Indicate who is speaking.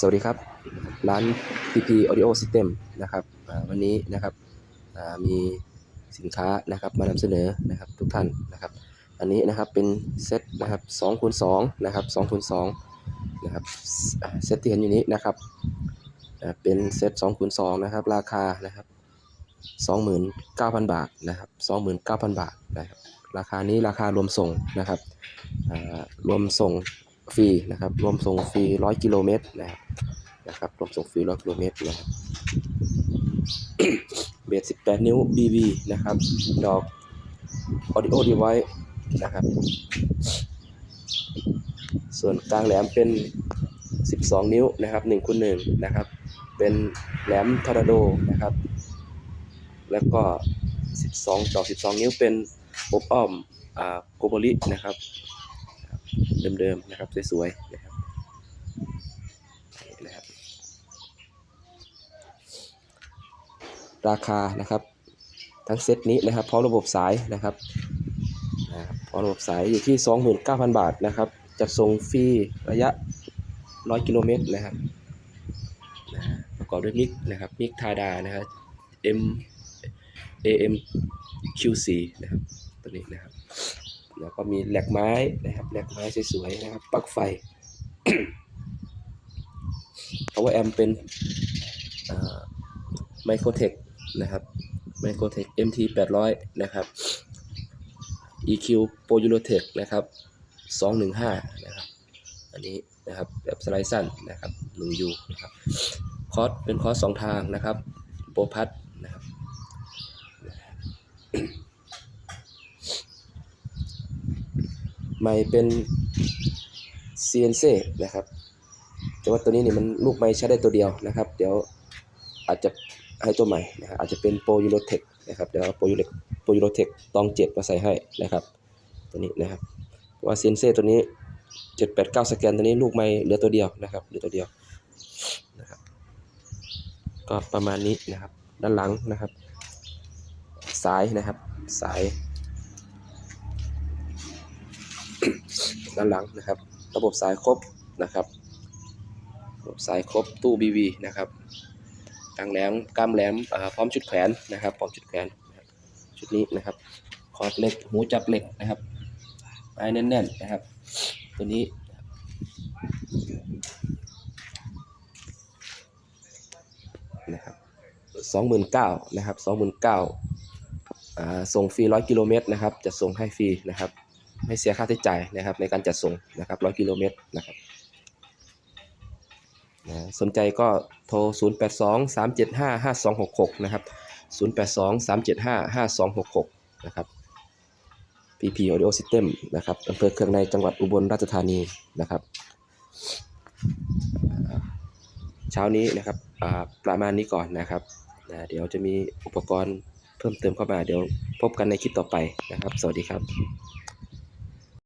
Speaker 1: สวัสดีครับ ร้าน PP Audio System นะครับวันนี้นะครับมีสินค้านะครับมานำเสนอนะครับทุกท่านนะครับ อันนี้นะครับเป็นเซตนะครับ2คูณ2นะครับ2คูณ2นะครับเซตที่เห็นอยู่นี้นะครับเป็นเซต2คูณ2นะครับราคานะครับ29,000 บาทนะครับ29,000 บาทนะครับราคานี้ราคารวมส่งนะครับรวมส่ง ฟรีนะครับ รวมส่งฟรี100กิโลเมตรนะครับนะครับรวมส่งฟรี100กิโลเมตรนะครับเบส18นิ้ว BB นะครับ ดอก Audio Device นะครับ ส่วนกลางแหลมเป็น 12 นิ้วนะครับ1คูณ1นะครับ เป็นแหลมทอร์นาโดนะครับ แล้วก็ 12 ดอก 12 นิ้วเป็นอบอ้อมอ่าโกโบรินะครับ เดิมๆนะครับสวยๆนะครับนะครับ ราคานะครับ ทั้งเซตนี้นะครับพร้อมระบบสายนะครับพร้อมระบบสายอยู่ที่ 29,000 บาทนะครับจัดส่งฟรีระยะ 100 กิโลเมตรนะครับนะประกอบด้วยมิกนะครับมิกทาดานะครับ M AM QC นะครับตัวนี้นะครับ แล้วก็มีแหลกไม้นะครับแหลกไม้สวยๆนะครับปลั๊กไฟ power amp เป็นไมโครเทคนะครับไมโครเทค MT 800นะครับ EQ Pro Eurotech นะครับ 215 นะครับ อันนี้นะครับแบบสไลด์สั้นนะครับ 1U นะครับ คอร์สเป็นคอร์สสองทางนะครับ โปรพัดนะครับ ไม่เป็น CNC นะครับ แต่ว่าตัวนี้เนี่ยมันลูกไม้ใช้ได้ตัวเดียวนะครับ เดี๋ยวอาจจะให้ตัวใหม่นะครับอาจจะเป็นโปรยูโรเทคนะครับเดี๋ยวโปรยูโรโปรยูโรเทคตองเจ็ดมาใส่ให้นะครับ ตัวนี้นะครับเพราะว่า CNC ตัวนี้เจ็ดแปดเก้าสแกนตัวนี้ลูกไม้เหลือตัวเดียวนะครับเหลือตัวเดียวนะครับก็ประมาณนี้นะครับ ด้านหลังนะครับ สายนะครับ สาย ด้านหลังนะครับ ระบบสายครบนะครับ ระบบสายครบตู้ BV นะครับกลางแหลมกล้ามแหลมพร้อมชุดแขวนนะครับ พร้อมชุดแขวนชุดนี้นะครับคอร์ดเหล็กหูจับเหล็กนะครับไม้แน่นๆนะครับ ตัวนี้นะครับสองหมื่นเก้านะครับสองหมื่นเก้าส่งฟรีร้อยกิโลเมตรนะครับ จะส่งให้ฟรีนะครับ ไม่เสียค่าใช้จ่ายนะครับในการจัดส่งนะครับร้อยกิโลเมตรนะครับนะสนใจก็โทร 0 8 2 3 7 5 5 2 6 6 นะครับ 0 8 2 3 7 5 5 2 6 6 นะครับ PP Audio System นะครับอำเภอเครื่องในจังหวัดอุบลราชธานีนะครับ เช้านี้นะครับประมาณนี้ก่อนนะครับนะเดี๋ยวจะมีอุปกรณ์เพิ่มเติมเข้ามา เดี๋ยวพบกันในคลิปต่อไปนะครับ สวัสดีครับ